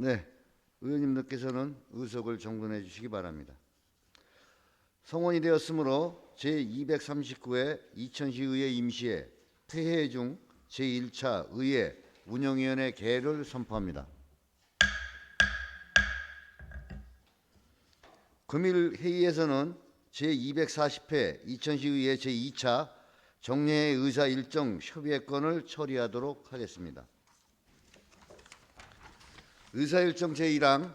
네, 의원님들께서는 의석을 정돈해 주시기 바랍니다. 성원이 되었으므로 제239회 이천시의회 임시회 폐회 중 제1차 의회 운영위원회 개를 선포합니다. 금일 회의에서는 제240회 이천시의회 제2차 정례회 의사 일정 협의회 건을 처리하도록 하겠습니다. 의사일정 제1항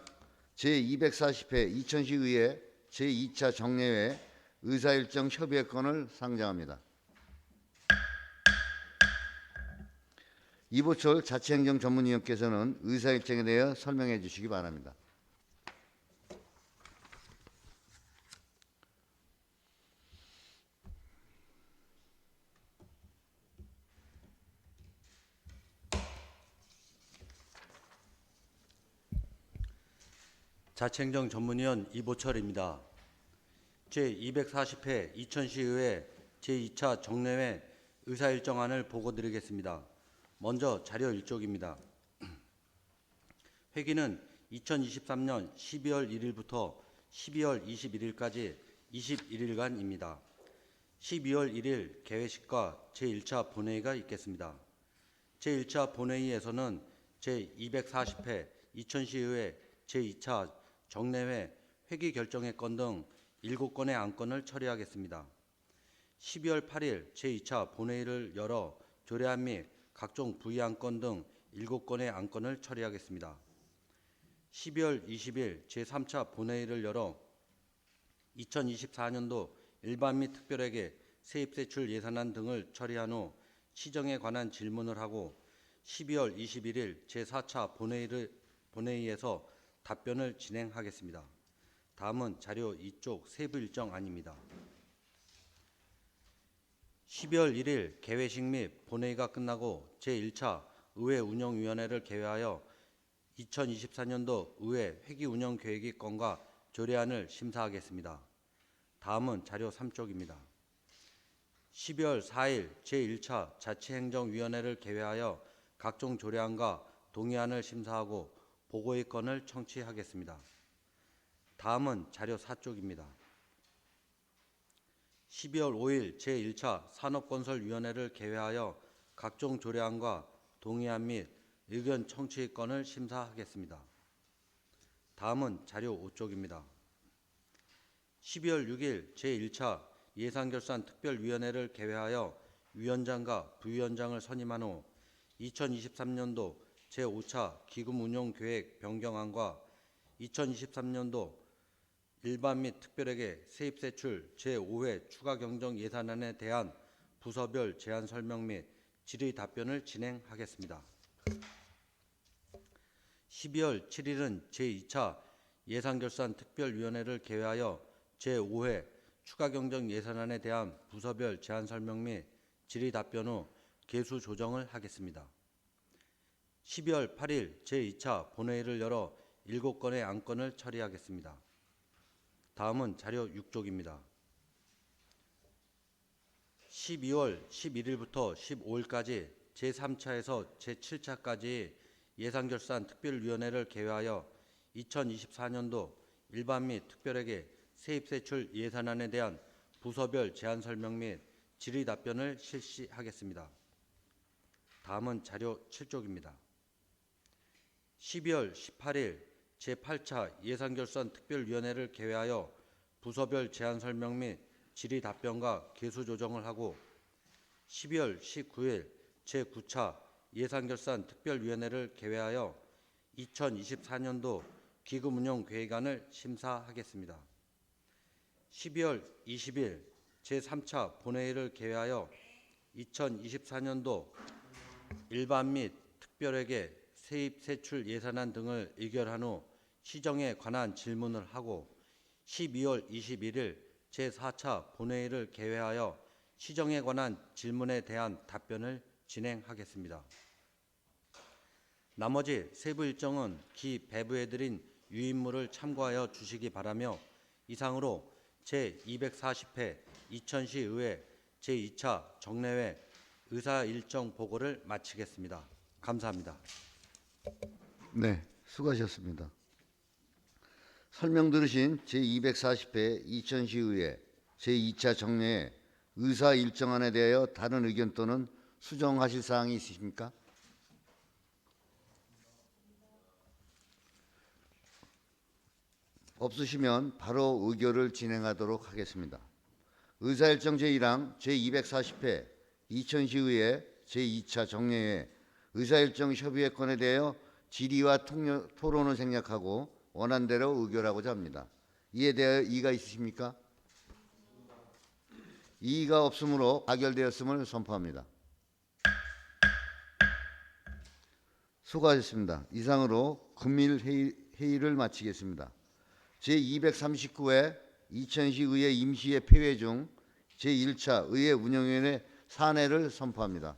제240회 이천시의회 제2차 정례회 의사일정 협의회건을 상정합니다. 이보철 자치행정 전문위원께서는 의사일정에 대해 설명해 주시기 바랍니다. 자치행정 전문위원 이보철입니다. 제240회 이천시의회 제2차 정례회 의사일정안을 보고드리겠습니다. 먼저 자료 1쪽입니다. 회기는 2023년 12월 1일부터 12월 21일까지 21일간입니다. 12월 1일 개회식과 제1차 본회의가 있겠습니다. 제1차 본회의에서는 제240회 이천시의회 제2차 정례회 회기 결정의 건 등 7건의 안건을 처리하겠습니다. 12월 8일 제2차 본회의를 열어 조례안 및 각종 부의 안건 등 7건의 안건을 처리하겠습니다. 12월 20일 제3차 본회의를 열어 2024년도 일반 및 특별회계 세입세출 예산안 등을 처리한 후 시정에 관한 질문을 하고 12월 21일 제4차 본회의를, 본회의에서 답변을 진행하겠습니다. 다음은 자료 2쪽 세부 일정 안입니다. 12월 1일 개회식 및 본회의가 끝나고 제1차 의회 운영위원회를 개회하여 2024년도 의회 회기 운영 계획의 건과 조례안을 심사하겠습니다. 다음은 자료 3쪽입니다. 12월 4일 제1차 자치행정위원회를 개회하여 각종 조례안과 동의안을 심사하고 보고의 건을 청취하겠습니다. 다음은 자료 4쪽입니다. 12월 5일 제1차 산업건설위원회를 개회하여 각종 조례안과 동의안 및 의견 청취의 건을 심사하겠습니다. 다음은 자료 5쪽입니다. 12월 6일 제1차 예산결산 특별위원회를 개회하여 위원장과 부위원장을 선임한 후 2023년도 제5차 기금 운용 계획 변경안과 2023년도 일반 및 특별에게 세입 세출 제5회 추가 경정 예산안에 대한 부서별 제안 설명 및 질의 답변을 진행하겠습니다. 12월 7일은 제2차 예산결산 특별위원회를 개회하여 제5회 추가 경정 예산안에 대한 부서별 제안 설명 및 질의 답변 후 개수 조정을 하겠습니다. 12월 8일 제2차 본회의를 열어 7건의 안건을 처리하겠습니다. 다음은 자료 6쪽입니다. 12월 11일부터 15일까지 제3차에서 제7차까지 예산결산 특별위원회를 개회하여 2024년도 일반 및 특별에게 세입세출 예산안에 대한 부서별 제안 설명 및 질의 답변을 실시하겠습니다. 다음은 자료 7쪽입니다. 12월 18일 제8차 예산결산 특별위원회를 개회하여 부서별 제안 설명 및 질의 답변과 개수 조정을 하고 12월 19일 제9차 예산결산 특별위원회를 개회하여 2024년도 기금 운용 계획안을 심사하겠습니다. 12월 20일 제3차 본회의를 개회하여 2024년도 일반 및 특별에게 세입 세출 예산안 등을 의결한 후 시정에 관한 질문을 하고 12월 21일 제4차 본회의를 개회하여 시정에 관한 질문에 대한 답변을 진행하겠습니다. 나머지 세부 일정은 기 배부해드린 유인물을 참고하여 주시기 바라며 이상으로 제240회 이천시 의회 제2차 정례회 의사 일정 보고를 마치겠습니다. 감사합니다. 네, 수고하셨습니다. 설명 들으신 제240회 이천시의회 제2차 정례 의사 일정안에 대하여 다른 의견 또는 수정하실 사항이 있으십니까? 없으시면 바로 의결을 진행하도록 하겠습니다. 의사일정 제1항 제240회 이천시의회 제2차 정례회 의사일정 협의회건에 대하여 질의와 통려, 토론을 생략하고 원안대로 의결하고자 합니다. 이에 대하여 이의가 있으십니까? 이의가 없으므로 가결되었음을 선포합니다. 수고하셨습니다. 이상으로 금일 회의, 회의를 마치겠습니다. 제239회 이천시 의회 임시회 폐회 중 제1차 의회 운영위원회 사내를 선포합니다.